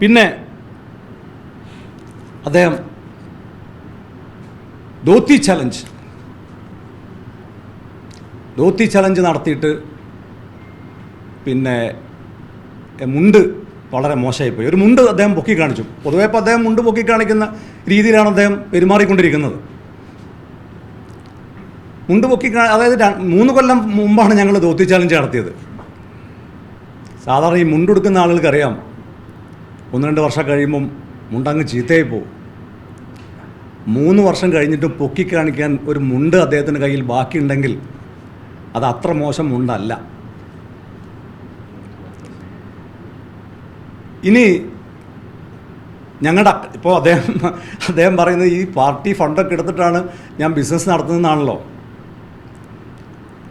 പിന്നെ അദ്ദേഹം dhoti challenge dhoti challenge നടത്തിയിട്ട് പിന്നെ മുണ്ട് വളരെ മോശമായിപ്പോയി. ഒരു മുണ്ട് അദ്ദേഹം പൊക്കി കാണിച്ചു. പൊതുവേ ഇപ്പോൾ അദ്ദേഹം മുണ്ട് പൊക്കി കാണിക്കുന്ന രീതിയിലാണ് അദ്ദേഹം പെരുമാറിക്കൊണ്ടിരിക്കുന്നത്. മുണ്ട് പൊക്കി അതായത് മൂന്ന് കൊല്ലം മുമ്പാണ് ഞങ്ങൾ ധോത്തി ചലഞ്ച് നടത്തിയത്. സാധാരണ ഈ മുണ്ടെടുക്കുന്ന ആളുകൾക്കറിയാം ഒന്ന് രണ്ട് വർഷം കഴിയുമ്പം മുണ്ടങ്ങ് ചീത്തയായി പോകും. മൂന്ന് വർഷം കഴിഞ്ഞിട്ടും പൊക്കി കാണിക്കാൻ ഒരു മുണ്ട് അദ്ദേഹത്തിന്റെ കയ്യിൽ ബാക്കിയുണ്ടെങ്കിൽ അത് അത്ര മോശം മുണ്ടല്ല. ഇനി ഞങ്ങളുടെ ഇപ്പോൾ അദ്ദേഹം അദ്ദേഹം പറയുന്നത് ഈ പാർട്ടി ഫണ്ടൊക്കെ എടുത്തിട്ടാണ് ഞാൻ ബിസിനസ് നടത്തുന്നതെന്നാണല്ലോ.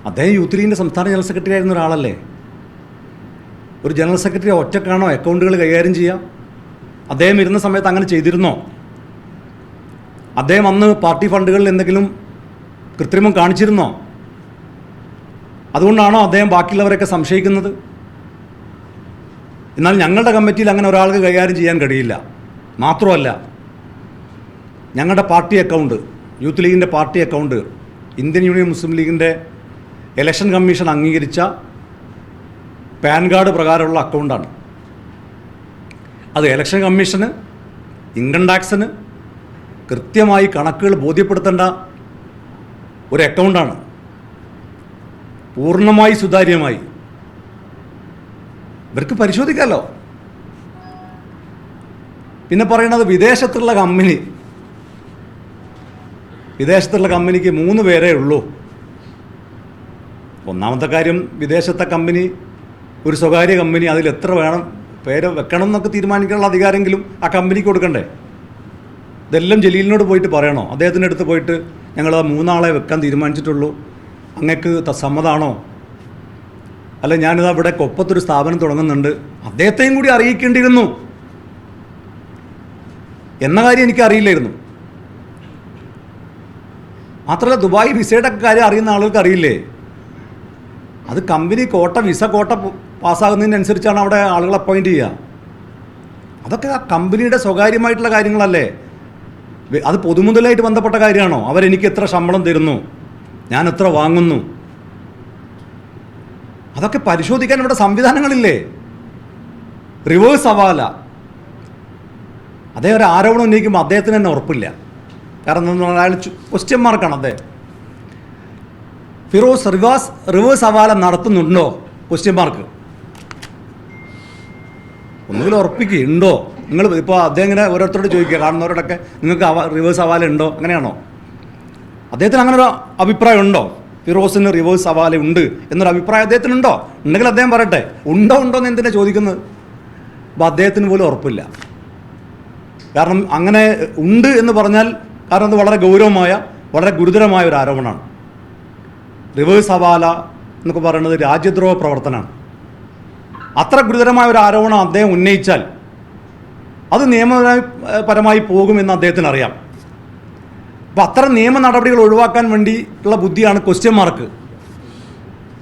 അദ്ദേഹം യൂത്ത് ലീഗിന്റെ സംസ്ഥാന ജനറൽ സെക്രട്ടറി ആയിരുന്ന ഒരാളല്ലേ? ഒരു ജനറൽ സെക്രട്ടറി ഒറ്റക്കാണോ അക്കൗണ്ടുകൾ കൈകാര്യം ചെയ്യുക അദ്ദേഹം ഇരുന്ന സമയത്ത് അങ്ങനെ ചെയ്തിരുന്നോ? അദ്ദേഹം അന്ന് പാർട്ടി ഫണ്ടുകളിൽ എന്തെങ്കിലും കൃത്രിമം കാണിച്ചിരുന്നോ? അതുകൊണ്ടാണോ അദ്ദേഹം ബാക്കിയുള്ളവരൊക്കെ സംശയിക്കുന്നത്? എന്നാൽ ഞങ്ങളുടെ കമ്മിറ്റിയിൽ അങ്ങനെ ഒരാൾക്ക് കൈകാര്യം ചെയ്യാൻ കഴിയില്ല. മാത്രമല്ല ഞങ്ങളുടെ പാർട്ടി അക്കൗണ്ട് യൂത്ത് ലീഗിന്റെ party account Indian Union Muslim ലീഗിന്റെ ഇലക്ഷൻ കമ്മീഷൻ അംഗീകരിച്ച പാൻ കാർഡ് പ്രകാരമുള്ള അക്കൗണ്ടാണ്. അത് ഇലക്ഷൻ കമ്മീഷന് ഇൻകം ടാക്സിന് കൃത്യമായി കണക്കുകൾ ബോധ്യപ്പെടുത്തേണ്ട ഒരു അക്കൗണ്ടാണ്. പൂർണമായി സുതാര്യമായി. ഇവർക്ക് പരിശോധിക്കാമല്ലോ പിന്നെ പറയുന്നത് വിദേശത്തുള്ള കമ്പനി. വിദേശത്തുള്ള കമ്പനിക്ക് മൂന്ന് പേരേ ഉള്ളൂ. ഒന്നാമത്തെ കാര്യം വിദേശത്തെ കമ്പനി ഒരു സ്വകാര്യ കമ്പനി അതിൽ എത്ര വേണം പേര് വെക്കണം എന്നൊക്കെ തീരുമാനിക്കാനുള്ള അധികാരമെങ്കിലും ആ കമ്പനിക്ക് കൊടുക്കണ്ടേ? ഇതെല്ലാം ജലീലിനോട് പോയിട്ട് പറയണോ? അദ്ദേഹത്തിന്റെ അടുത്ത് പോയിട്ട് ഞങ്ങൾ ആ മൂന്നാളെ വെക്കാൻ തീരുമാനിച്ചിട്ടുള്ളൂ. അങ്ങക്ക് സമ്മതാണോ? അല്ല ഞാനിത് അവിടെ കൊപ്പത്തൊരു സ്ഥാപനം തുടങ്ങുന്നുണ്ട്. അദ്ദേഹത്തെയും കൂടി അറിയിക്കേണ്ടിയിരുന്നു. എന്ന കാര്യം എനിക്ക് അറിയില്ലായിരുന്നു. മാത്രമല്ല ദുബായ് വിസയുടെ കാര്യം അറിയുന്ന ആളുകൾക്ക് അറിയില്ലേ? അത് കമ്പനി കോട്ട വിസ കോട്ട പാസ്സാകുന്നതിനനുസരിച്ചാണ് അവിടെ ആളുകൾ അപ്പോയിന്റ് ചെയ്യുക. അതൊക്കെ ആ കമ്പനിയുടെ സ്വകാര്യമായിട്ടുള്ള കാര്യങ്ങളല്ലേ? അത് പൊതുമുതലായിട്ട് ബന്ധപ്പെട്ട കാര്യമാണോ? അവരെനിക്ക് എത്ര ശമ്പളം തരുന്നു? ഞാൻ എത്ര വാങ്ങുന്നു? അതൊക്കെ പരിശോധിക്കാൻ ഇവിടെ സംവിധാനങ്ങളില്ലേ? റിവേഴ്സ് സവാല അതേ ഒരു ആരോപണം ഉന്നയിക്കുമ്പോൾ അദ്ദേഹത്തിന് തന്നെ ഉറപ്പില്ല. കാരണം അയാൾ ക്വസ്റ്റ്യൻ മാർക്കാണ് അദ്ദേഹം. ഫിറോസ് റിവേഴ്സ് റിവേഴ്സ് സവാല നടത്തുന്നുണ്ടോ? ക്വസ്റ്റ്യൻ മാർക്ക് ഒന്നുകിൽ ഉറപ്പിക്കുക ഉണ്ടോ നിങ്ങൾ ഇപ്പോൾ അദ്ദേഹം ഇങ്ങനെ ഓരോരുത്തരോട് ചോദിക്കുക കാണുന്നവരോടൊക്കെ നിങ്ങൾക്ക് റിവേഴ്സ് സവാല ഉണ്ടോ? അങ്ങനെയാണോ? അദ്ദേഹത്തിന് അങ്ങനെ ഒരു അഭിപ്രായം ഉണ്ടോ ഫിറോസിന് റിവേഴ്സ് സവാല ഉണ്ട് എന്നൊരു അഭിപ്രായം അദ്ദേഹത്തിനുണ്ടോ? ഉണ്ടെങ്കിൽ അദ്ദേഹം പറയട്ടെ ഉണ്ടോ ഉണ്ടോ എന്ന് എന്തിനാണ് ചോദിക്കുന്നത്? അപ്പോൾ അദ്ദേഹത്തിന് പോലും ഉറപ്പില്ല. കാരണം അങ്ങനെ ഉണ്ട് എന്ന് പറഞ്ഞാൽ കാരണം അത് വളരെ ഗൗരവമായ വളരെ ഗുരുതരമായ ഒരു ആരോപണമാണ്. റിവേഴ്സ് സവാല എന്നൊക്കെ പറയുന്നത് രാജ്യദ്രോഹ പ്രവർത്തനമാണ്. അത്ര ഗുരുതരമായ ഒരു ആരോപണം അദ്ദേഹം ഉന്നയിച്ചാൽ അത് നിയമപരമായി പോകുമെന്ന് അദ്ദേഹത്തിന് അറിയാം അപ്പോൾ അത്ര നിയമ നടപടികൾ ഒഴിവാക്കാൻ വേണ്ടിയിട്ടുള്ള ബുദ്ധിയാണ് ക്വസ്റ്റ്യൻ മാർക്ക്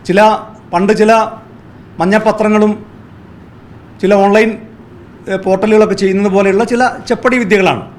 ചില പണ്ട് ചില മഞ്ഞപ്പത്രങ്ങളും ചില ഓൺലൈൻ പോർട്ടലുകളൊക്കെ ചെയ്യുന്നത് പോലെയുള്ള ചില ചെപ്പടി വിദ്യകളാണ്.